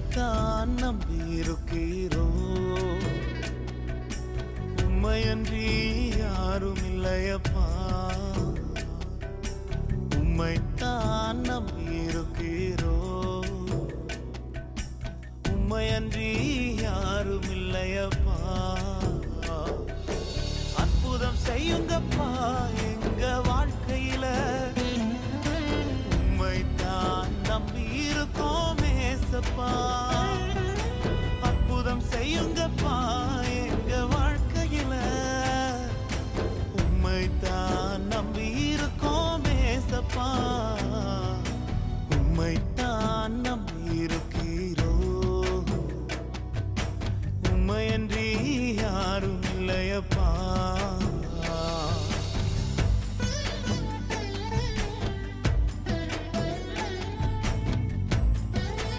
உம்மைத்தான் நம்பி இருக்கிறோ உம்மையன்றி யாரும் இல்லையப்பா உம்மைத்தான் நம்பி இருக்கிறோ உம்மையன்றி யாரும் இல்லையப்பா அற்புதம் செய்யுங்கப்பா எங்க வாழ்க்கையில. உம்மைத்தான் நம்பி இருக்கோம் ஏசப்பா. உம்மைத்தான் நம்பி இருக்கோம் ஏசப்பா. உம்மைத்தான் நம்பி இருக்கிறோ உம்மையன்றி யாரும் இல்லையப்பா.